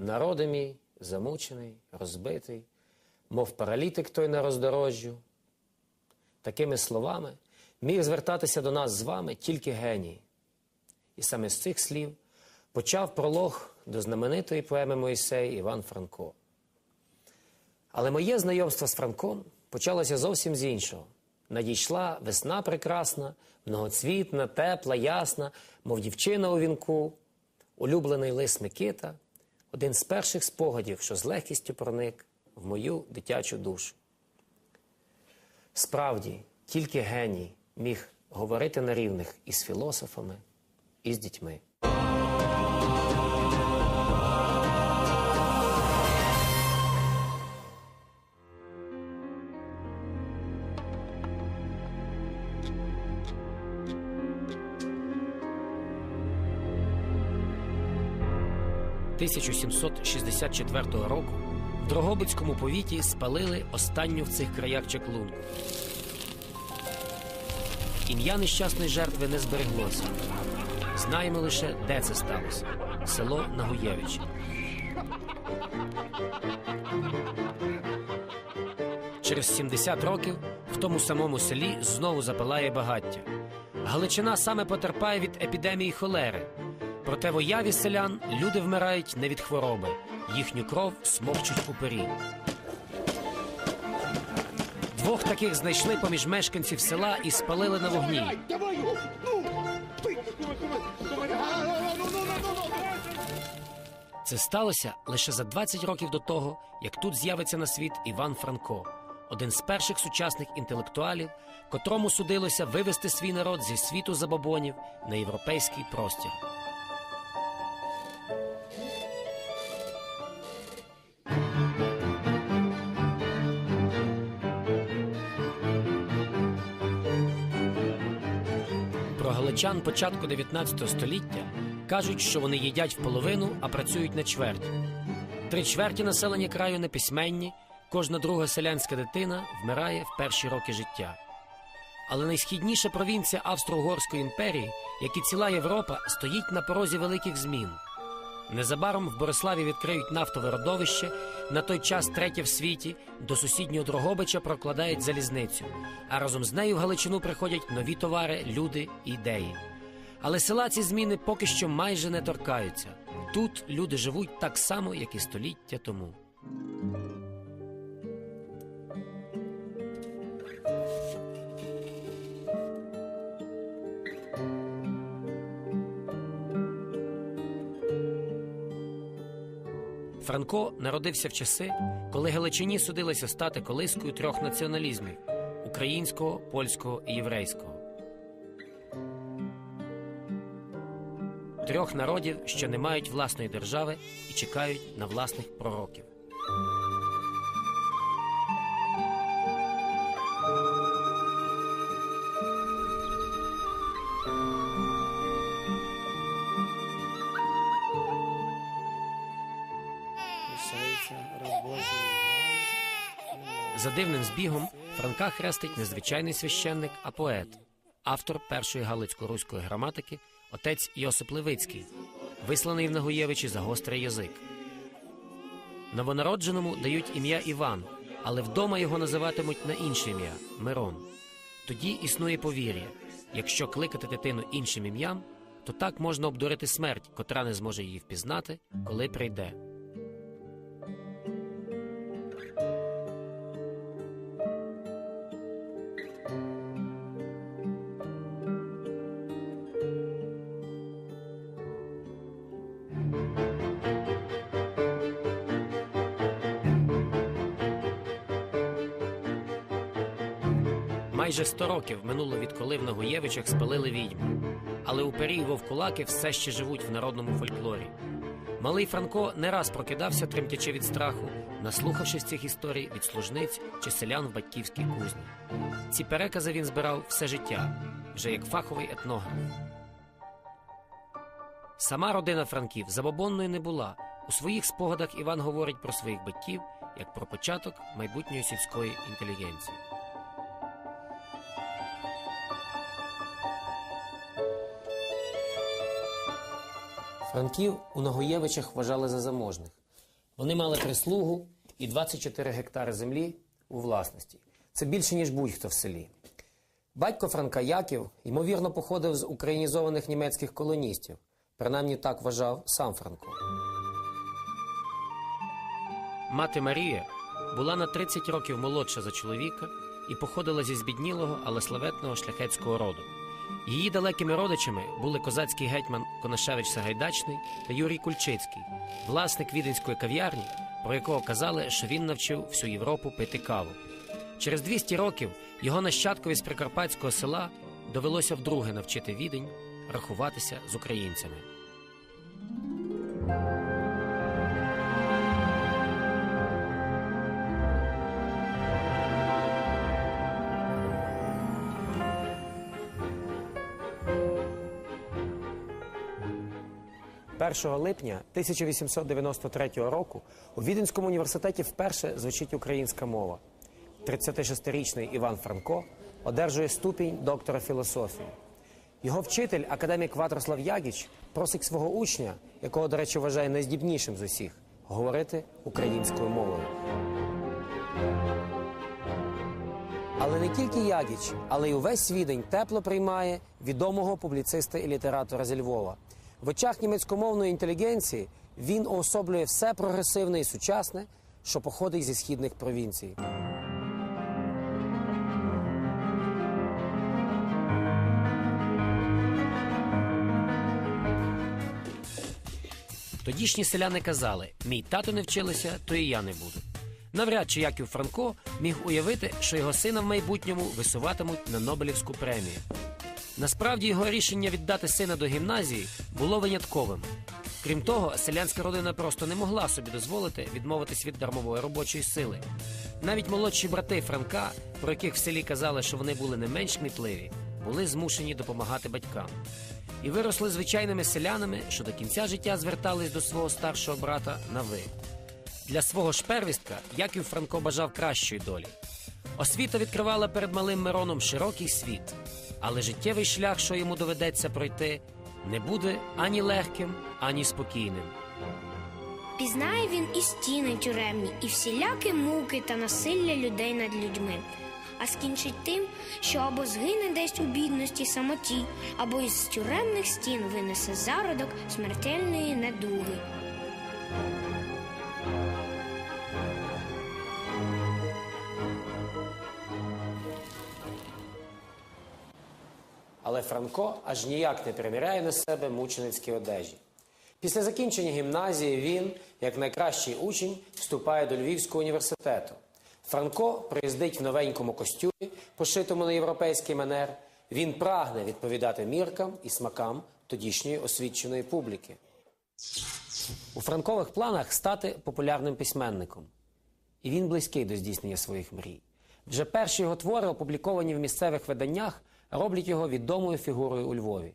народи мій, замучений, розбитий, мов паралітик той на роздорожжю. Такими словами міг звертатися до нас з вами тільки геній. І саме з цих слів почав пролог до знаменитої поеми Моїсей Іван Франко. Але моє знайомство з Франком почалося зовсім з іншого. Надійшла весна прекрасна, многоцвітна, тепла, ясна, мов дівчина у вінку, улюблений лис Микита, один з перших спогадів, що з легкістю проник в мою дитячу душу. Справді, тільки геній міг говорити на рівних із філософами, і з дітьми. – 1764 року в Дрогобицькому повіті спалили останню в цих краях чаклунку. Ім'я нещасної жертви не збереглося. Знаємо лише, де це сталося село Нагуєвичі. Через 70 років в тому самому селі знову запалає багаття. Галичина саме потерпає від епідемії холери. Проте в уяві селян люди вмирають не від хвороби, їхню кров смокчуть упері. Двох таких знайшли поміж мешканців села і спалили на вогні. Це сталося лише за 20 років до того, як тут з'явиться на світ Іван Франко, один з перших сучасних інтелектуалів, котрому судилося вивести свій народ зі світу забобонів на європейський простір. Галичан початку 19 століття кажуть, що вони їдять в половину, а працюють на чверть. Три чверті населення краю неписьменні, кожна друга селянська дитина вмирає в перші роки життя. Але найсхідніша провінція Австро-Угорської імперії, як і ціла Європа, стоїть на порозі великих змін. Незабаром в Бориславі відкриють нафтове родовище, на той час третє в світі, до сусіднього Дрогобича прокладають залізницю, а разом з нею в Галичину приходять нові товари, люди ідеї. Але села ці зміни поки що майже не торкаються. Тут люди живуть так само, як і століття тому. Франко народився в часи, коли Галичині судилося стати колискою трьох націоналізмів українського, польського і єврейського. Трьох народів, що не мають власної держави і чекають на власних пророків. За дивним збігом Франка хрестить не звичайний священник, а поет, автор першої галицько-руської граматики, отець Йосип Левицький, висланий в Нагуєвичі за гострий язик. Новонародженому дають ім'я Іван, але вдома його називатимуть на інше ім'я Мирон. Тоді існує повір'я: якщо кликати дитину іншим ім'ям, то так можна обдурити смерть, котра не зможе її впізнати, коли прийде. Майже 100 років минуло відколи в Нагуєвичах спалили відьму. Але упері й вовкулаки все ще живуть в народному фольклорі. Малий Франко не раз прокидався, тремтячи від страху, наслухавшись цих історій від служниць чи селян в батьківській кузні. Ці перекази він збирав все життя, вже як фаховий етнограф. Сама родина Франків забобонною не була. У своїх спогадах Іван говорить про своїх батьків як про початок майбутньої сільської інтелігенції. Франків у Нагоєвичах вважали за заможних, Вони мали прислугу і 24 гектари землі у власності. Це більше, ніж будь-хто в селі. Батько Франка Яків, ймовірно, походив з українізованих німецьких колоністів. Принаймні так вважав сам Франко. Мати Марія була на 30 років молодша за чоловіка і походила зі збіднілого, але славетного шляхетського роду. Її далекими родичами були козацький гетьман Конашевич Сагайдачний та Юрій Кульчицький, власник віденської кав'ярні, про якого казали, що він навчив всю Європу пити каву. Через 200 років його нащадкові з прикарпатського села довелося вдруге навчити відень рахуватися з українцями. Першого липня 1893 року у Віденському університеті вперше звучить українська мова. 36-річний Іван Франко одержує ступінь доктора філософії. Його вчитель, академік Ватрослав Ягіч, просить свого учня, якого, до речі, вважає найздібнішим з усіх, говорити українською мовою. Але не тільки Ягіч, але й увесь відень тепло приймає відомого публіциста і літератора зі Львова. В очах німецькомовної інтелігенції він уособлює все прогресивне і сучасне, що походить зі східних провінцій. Тодішні селяни казали: мій тато не вчилися, то і я не буду. Навряд чи Яків Франко міг уявити, що його сина в майбутньому висуватимуть на Нобелівську премію. Насправді його рішення віддати сина до гімназії було винятковим. Крім того, селянська родина просто не могла собі дозволити відмовитись від дармової робочої сили. Навіть молодші брати Франка, про яких в селі казали, що вони були не менш кмітливі, були змушені допомагати батькам. І виросли звичайними селянами, що до кінця життя звертались до свого старшого брата на ви. Для свого ж первістка Яків Франко бажав кращої долі. Освіта відкривала перед малим Мироном широкий світ, але життєвий шлях, що йому доведеться пройти, не буде ані легким, ані спокійним. Пізнає він і стіни тюремні, і всілякі муки та насилля людей над людьми. А скінчить тим, що або згине десь у бідності самоті, або із тюремних стін винесе зародок смертельної недуги. Але Франко аж ніяк не приміряє на себе мученицькі одежі. Після закінчення гімназії він, як найкращий учень, вступає до Львівського університету. Франко приїздить в новенькому костюмі, пошитому на європейський манер. Він прагне відповідати міркам і смакам тодішньої освіченої публіки. У Франкових планах стати популярним письменником. І він близький до здійснення своїх мрій. Вже перші його твори, опубліковані в місцевих виданнях, роблять його відомою фігурою у Львові.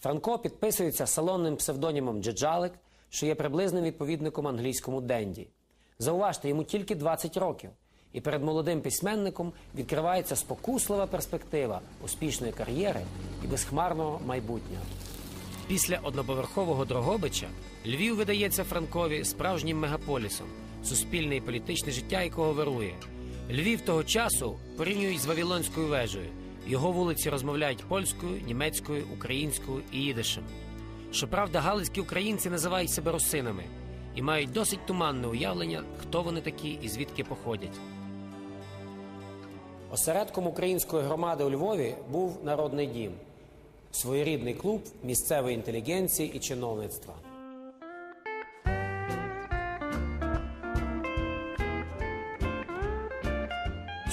Франко підписується салонним псевдонімом Джеджалик, що є приблизним відповідником англійському Денді. Зауважте, йому тільки 20 років, і перед молодим письменником відкривається спокуслива перспектива успішної кар'єри і безхмарного майбутнього. Після одноповерхового Дрогобича Львів видається Франкові справжнім мегаполісом, суспільне і політичне життя якого вирує. Львів того часу порівнюють з Вавилонською вежею. Його вулиці розмовляють польською, німецькою, українською і їдишем. Щоправда, галицькі українці називають себе русинами і мають досить туманне уявлення, хто вони такі і звідки походять. Осередком української громади у Львові був народний дім, своєрідний клуб місцевої інтелігенції і чиновництва.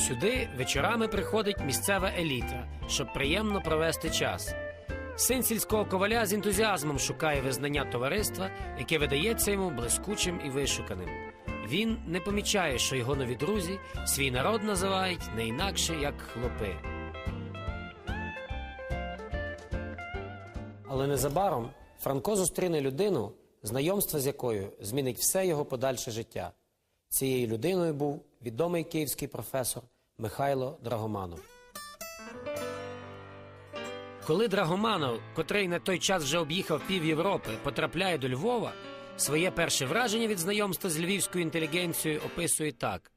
Сюди вечорами приходить місцева еліта, щоб приємно провести час. Син сільського коваля з ентузіазмом шукає визнання товариства, яке видається йому блискучим і вишуканим. Він не помічає, що його нові друзі свій народ називають не інакше як хлопи. Але незабаром Франко зустріне людину, знайомство з якою змінить все його подальше життя. Цією людиною був відомий київський професор Михайло Драгоманов. Коли Драгоманов, котрий на той час вже об'їхав пів Європи, потрапляє до Львова, Своє перше враження від знайомства з львівською інтелігенцією описує так: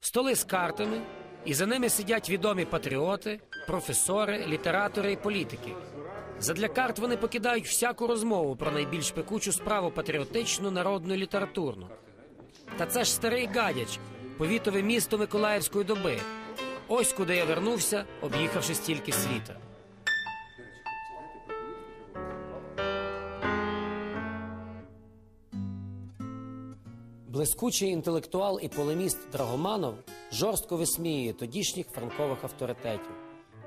столи з картами, і за ними сидять відомі патріоти, професори, літератори і політики. Задля карт вони покидають всяку розмову про найбільш пекучу справу патріотичну, народну літературну. Та це ж старий гадяч, повітове місто Миколаївської доби. Ось куди я вернувся, об'їхавши стільки світа. Блискучий інтелектуал і полеміст Драгоманов жорстко висміює тодішніх франкових авторитетів.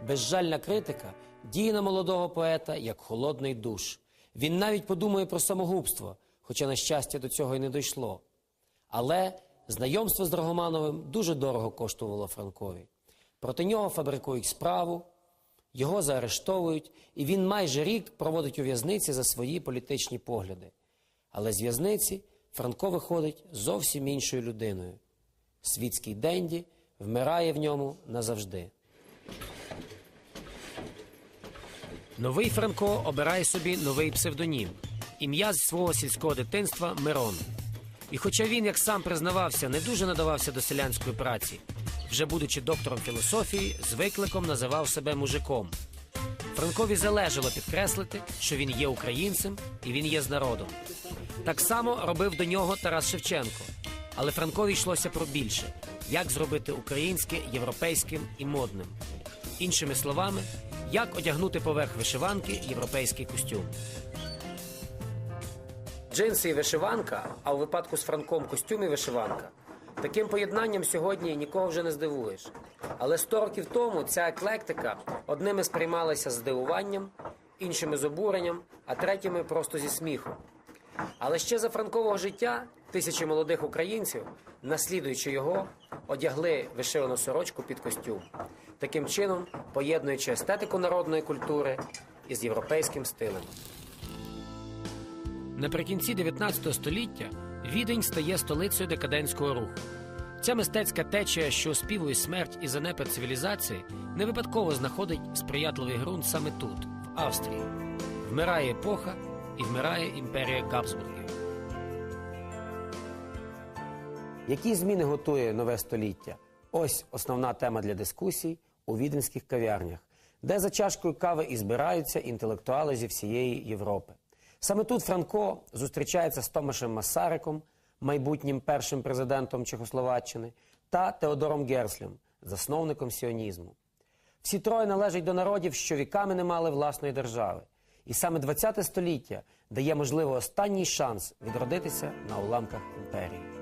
Безжальна критика діє на молодого поета як холодний душ. Він навіть подумає про самогубство, хоча, на щастя, до цього й не дійшло. Але знайомство з Драгомановим дуже дорого коштувало Франкові. Проти нього фабрикують справу, його заарештовують, і він майже рік проводить у в'язниці за свої політичні погляди. Але з в'язниці Франко виходить зовсім іншою людиною. Світський денді вмирає в ньому назавжди. Новий Франко обирає собі новий псевдонім ім'я з свого сільського дитинства Мирон. І хоча він, як сам признавався, не дуже надавався до селянської праці, вже будучи доктором філософії, з викликом називав себе мужиком. Франкові залежало підкреслити, що він є українцем і він є з народом. Так само робив до нього Тарас Шевченко. Але Франкові йшлося про більше як зробити українське європейським і модним. Іншими словами, як одягнути поверх вишиванки європейський костюм. Джинси і вишиванка, а у випадку з Франком костюм і вишиванка. Таким поєднанням сьогодні нікого вже не здивуєш. Але 100 років тому ця еклектика одними сприймалася з здивуванням, іншими з обуренням, а третіми просто зі сміхом. Але ще за франкового життя тисячі молодих українців, наслідуючи його, одягли вишивану сорочку під костюм, таким чином поєднуючи естетику народної культури із європейським стилем. Наприкінці 19 століття Відень стає столицею декадентського руху. Ця мистецька течія, що оспівує смерть і занепад цивілізації, не випадково знаходить сприятливий ґрунт саме тут, в Австрії. Вмирає епоха і вмирає імперія Габсбургів. Які зміни готує нове століття? Ось основна тема для дискусій у віденських кав'ярнях, де за чашкою кави і збираються інтелектуали зі всієї Європи. Саме тут Франко зустрічається з Томашем Масариком, майбутнім першим президентом Чехословаччини, та Теодором Герслем, засновником сіонізму. Всі троє належать до народів, що віками не мали власної держави. І саме ХХ століття дає, можливо, останній шанс відродитися на уламках імперії.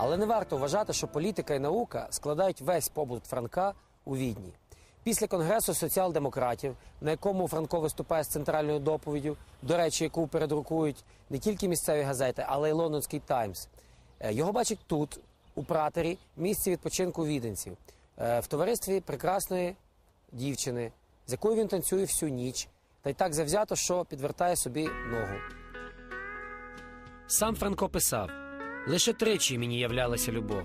Але не варто вважати, що політика і наука складають весь побут Франка у Відні. Після конгресу соціал-демократів, на якому Франко виступає з центральною доповіддю, до речі, яку передрукують не тільки місцеві газети, але й лондонський Таймс. е, Його бачать тут, у пратері, місці відпочинку віденців, е, в товаристві прекрасної дівчини, з якою він танцює всю ніч, та й так завзято, що підвертає собі ногу. Сам Франко писав: лише тричі мені являлася любов.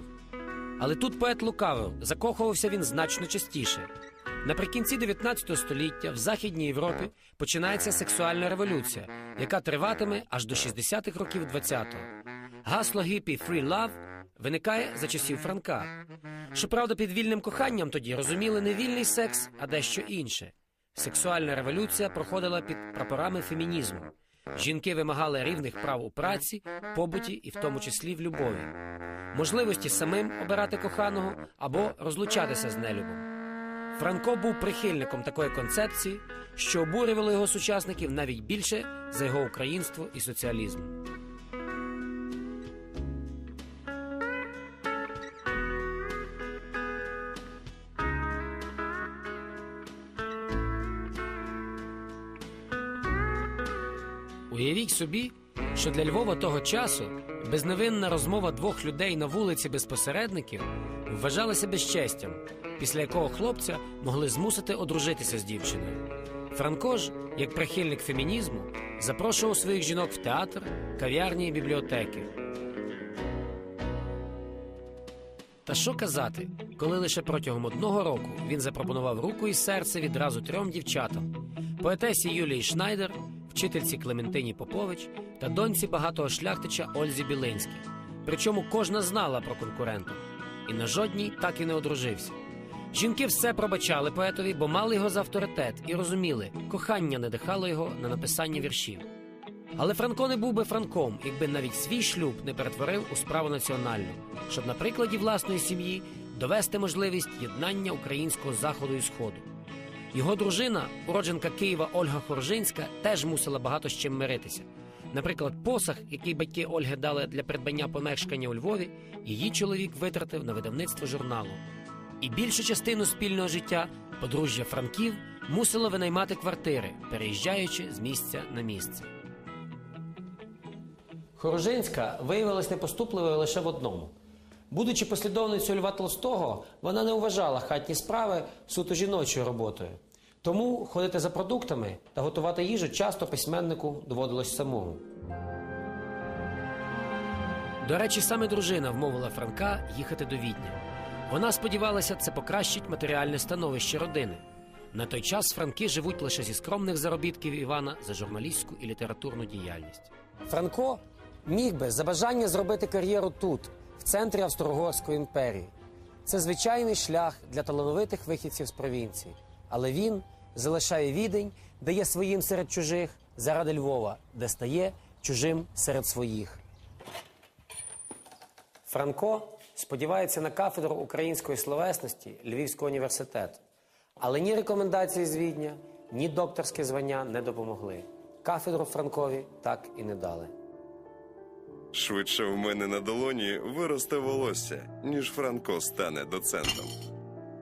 Але тут поет лукавив, закохувався він значно частіше. Наприкінці 19 століття в Західній Європі починається сексуальна революція, яка триватиме аж до 60-х років 20-го. Гасло гіпі «Free Love» виникає за часів Франка. Щоправда, під вільним коханням тоді розуміли не вільний секс, а дещо інше. Сексуальна революція проходила під прапорами фемінізму. Жінки вимагали рівних прав у праці, побуті і в тому числі в любові, можливості самим обирати коханого або розлучатися з нелюбом. Франко був прихильником такої концепції, що обурювало його сучасників навіть більше за його українство і соціалізм. Уявіть собі, що для Львова того часу безневинна розмова двох людей на вулиці без посередників вважалася безчестям, після якого хлопця могли змусити одружитися з дівчиною. Франко ж, як прихильник фемінізму, запрошував своїх жінок в театр, кав'ярні і бібліотеки. Та що казати, коли лише протягом одного року він запропонував руку і серце відразу трьом дівчатам: поетесі Юлії Шнайдер, вчительці Клементині Попович та доньці багатого шляхтича Ользі Білинській. Причому кожна знала про конкурента, і на жодній так і не одружився. Жінки все пробачали поетові, бо мали його за авторитет і розуміли, кохання не дихало його на написання віршів. Але Франко не був би Франком, якби навіть свій шлюб не перетворив у справу національну, щоб на прикладі власної сім'ї довести можливість єднання українського заходу і сходу. Його дружина, уродженка Києва Ольга Хоржинська, теж мусила багато з чим миритися. Наприклад, посаг, який батьки Ольги дали для придбання помешкання у Львові, її чоловік витратив на видавництво журналу. І більшу частину спільного життя подружжя Франків мусило винаймати квартири, переїжджаючи з місця на місце. Хорожинська виявилась непоступливою лише в одному. Будучи послідовницею Льва Толстого, вона не вважала хатні справи суто жіночою роботою. Тому ходити за продуктами та готувати їжу часто письменнику доводилось самому. До речі, саме дружина вмовила Франка їхати до Відня. Вона сподівалася, це покращить матеріальне становище родини. На той час Франки живуть лише зі скромних заробітків Івана за журналістську і літературну діяльність. Франко міг би за бажання зробити кар'єру тут, в центрі Австро-Угорської імперії. Це звичайний шлях для талановитих вихідців з провінції. Але він залишає відень, де є своїм серед чужих заради Львова, де стає чужим серед своїх. Франко сподівається на кафедру української словесності Львівського університету. Але ні рекомендації з Відня, ні докторське звання не допомогли. Кафедру Франкові так і не дали. Швидше в мене на долоні виросте волосся, ніж Франко стане доцентом.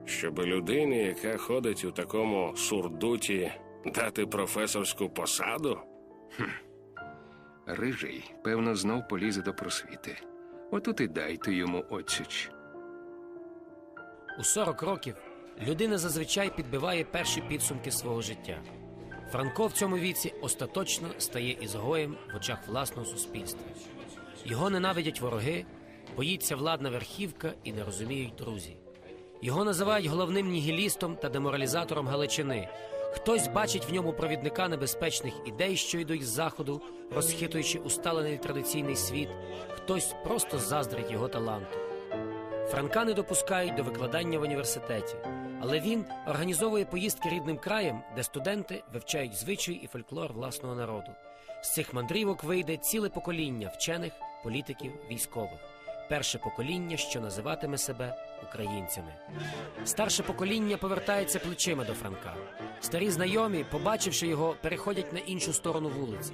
Щоб людині, яка ходить у такому сурдуті, дати професорську посаду? Рижий, певно, знов полізе до просвіти. Отут і дайте йому отсіч. У 40 років людина зазвичай підбиває перші підсумки свого життя. Франко в цьому віці остаточно стає ізгоєм в очах власного суспільства. Його ненавидять вороги, боїться владна верхівка і не розуміють друзі. Його називають головним нігілістом та деморалізатором Галичини. Хтось бачить в ньому провідника небезпечних ідей, що йдуть з заходу, розхитуючи усталений традиційний світ, хтось просто заздрить його таланту. Франка не допускають до викладання в університеті, але він організовує поїздки рідним краєм, де студенти вивчають звичай і фольклор власного народу. З цих мандрівок вийде ціле покоління вчених, політиків, військових. Перше покоління, що називатиме себе українцями. Старше покоління повертається плечима до Франка. Старі знайомі, побачивши його, переходять на іншу сторону вулиці.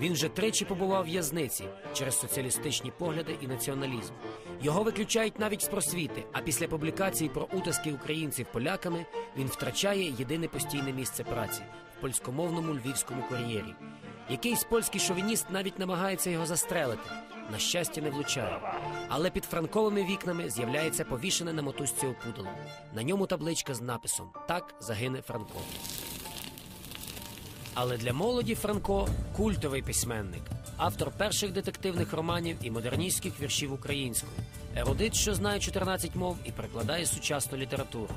Він вже тричі побував в в'язниці через соціалістичні погляди і націоналізм. Його виключають навіть з просвіти. А після публікації про утиски українців поляками він втрачає єдине постійне місце праці в польськомовному львівському кар'єрі. Якийсь польський шовініст навіть намагається його застрелити. На щастя, не влучає. Але під франковими вікнами з'являється повішене на мотузці опудало. На ньому табличка з написом Так загине Франко. Але для молоді Франко культовий письменник, автор перших детективних романів і модерністських віршів українською, ерудит, що знає 14 мов і перекладає сучасну літературу.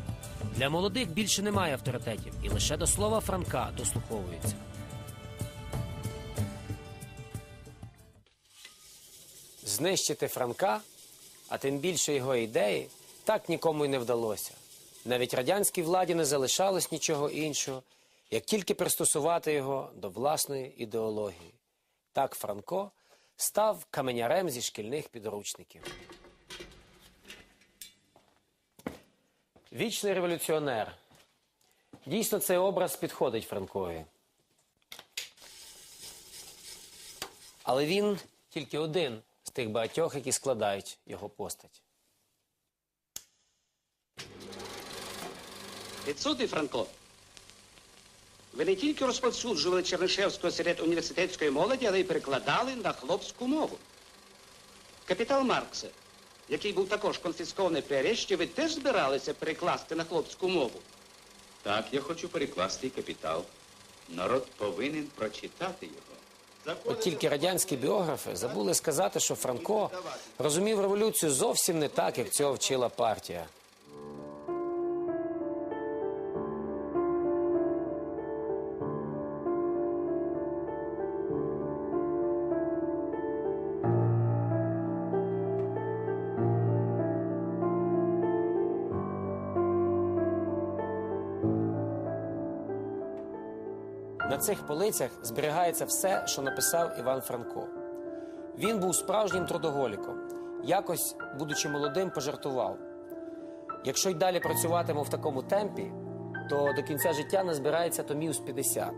Для молодих більше немає авторитетів, і лише до слова Франка дослуховуються. Знищити Франка, а тим більше його ідеї, так нікому й не вдалося. Навіть радянській владі не залишалось нічого іншого, як тільки пристосувати його до власної ідеології. Так Франко став каменярем зі шкільних підручників. Вічний революціонер. Дійсно, цей образ підходить Франкові. Але він тільки один тих багатьох, які складають його постать. Підсудний Франко, ви не тільки розповсюджували Чернишевського серед університетської молоді, але й перекладали на хлопську мову. Капітал Маркса, який був також конфіскований при арешті, ви теж збиралися перекласти на хлопську мову. Так, я хочу перекласти капітал. Народ повинен прочитати його. От тільки радянські біографи забули сказати, що Франко розумів революцію зовсім не так, як цього вчила партія. Цих полицях зберігається все, що написав Іван Франко. Він був справжнім трудоголіком. Якось, будучи молодим, пожартував. Якщо й далі працюватиму в такому темпі, то до кінця життя назбирається томів з 50.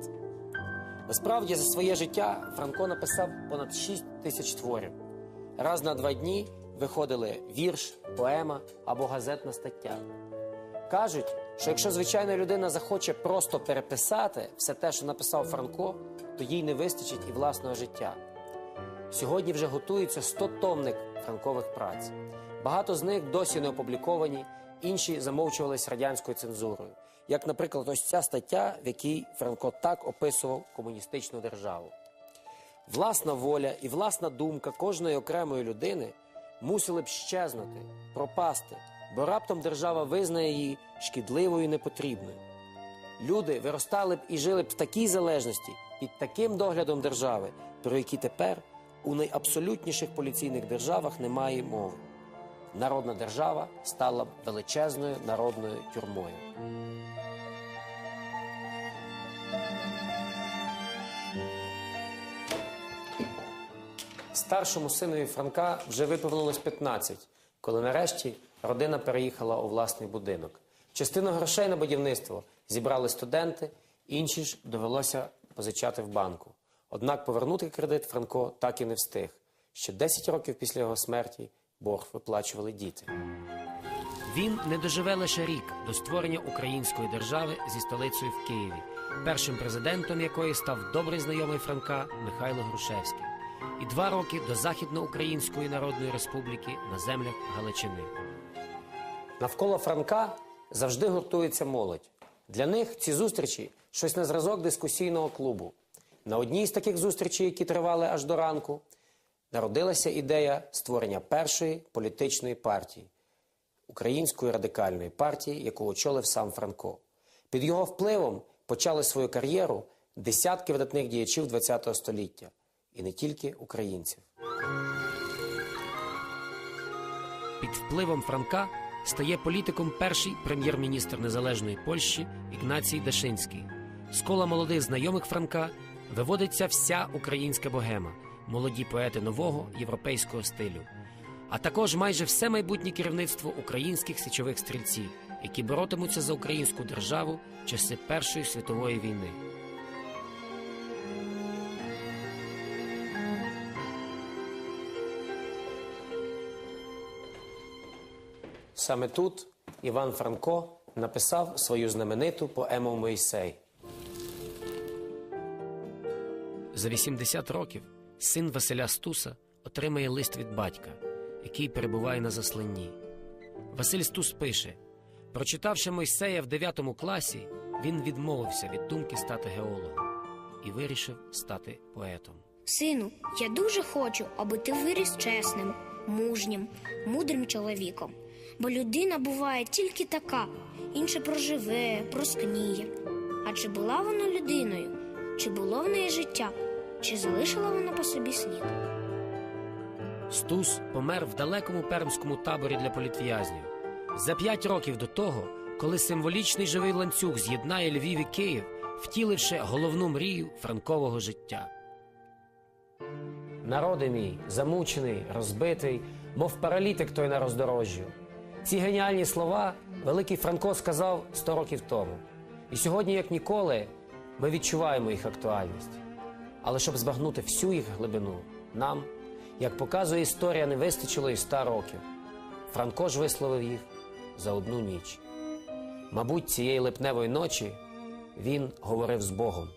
Насправді, за своє життя Франко написав понад 6 тисяч творів. Раз на два дні виходили вірш, поема або газетна стаття. Кажуть, що якщо звичайна людина захоче просто переписати все те, що написав Франко, то їй не вистачить і власного життя. Сьогодні вже готується 100-томник франкових праць. Багато з них досі не опубліковані, інші замовчувались радянською цензурою. Як, наприклад, ось ця стаття, в якій Франко так описував комуністичну державу. Власна воля і власна думка кожної окремої людини мусили б щезнути, пропасти, бо раптом держава визнає її шкідливою і непотрібною. Люди виростали б і жили б в такій залежності під таким доглядом держави, про які тепер у найабсолютніших поліційних державах немає мови. Народна держава стала б величезною народною тюрмою. Старшому синові Франка вже виповнилось 15, коли нарешті родина переїхала у власний будинок. Частину грошей на будівництво зібрали студенти, інші ж довелося позичати в банку. Однак повернути кредит Франко так і не встиг. Ще 10 років після його смерті борг виплачували діти. Він не доживе лише рік до створення української держави зі столицею в Києві, першим президентом якої став добрий знайомий Франка Михайло Грушевський, і два роки до Західноукраїнської Народної Республіки на землях Галичини. Навколо Франка завжди гуртується молодь. Для них ці зустрічі щось на зразок дискусійного клубу. На одній з таких зустрічей, які тривали аж до ранку, народилася ідея створення першої політичної партії української радикальної партії, яку очолив сам Франко. Під його впливом почали свою кар'єру десятки видатних діячів ХХ століття, і не тільки українців. Під впливом Франка стає політиком перший прем'єр-міністр незалежної Польщі Ігнацій Дашинський. З кола молодих знайомих Франка виводиться вся українська богема, молоді поети нового європейського стилю, а також майже все майбутнє керівництво українських січових стрільців, які боротимуться за українську державу в часи Першої світової війни. Саме тут Іван Франко написав свою знамениту поему Мойсей. За 80 років син Василя Стуса отримає лист від батька, який перебуває на засланні. Василь Стус пише: прочитавши Мойсея в 9 класі, він відмовився від думки стати геологом і вирішив стати поетом. Сину, я дуже хочу, аби ти виріс чесним, мужнім, мудрим чоловіком. Бо людина буває тільки така, інше проживе, проскніє. А чи була вона людиною, чи було в неї життя, чи залишила вона по собі слід? Стус помер в далекому пермському таборі для політв'язнів. За п'ять років до того, коли символічний живий ланцюг з'єднає Львів і Київ, втіливши головну мрію франкового життя. Народи мій, замучений, розбитий, мов паралітик той на роздорожжю. Ці геніальні слова великий Франко сказав сто років тому. І сьогодні, як ніколи, ми відчуваємо їх актуальність. Але щоб збагнути всю їх глибину, нам, як показує історія, не вистачило і ста років. Франко ж висловив їх за одну ніч. Мабуть, цієї липневої ночі він говорив з Богом.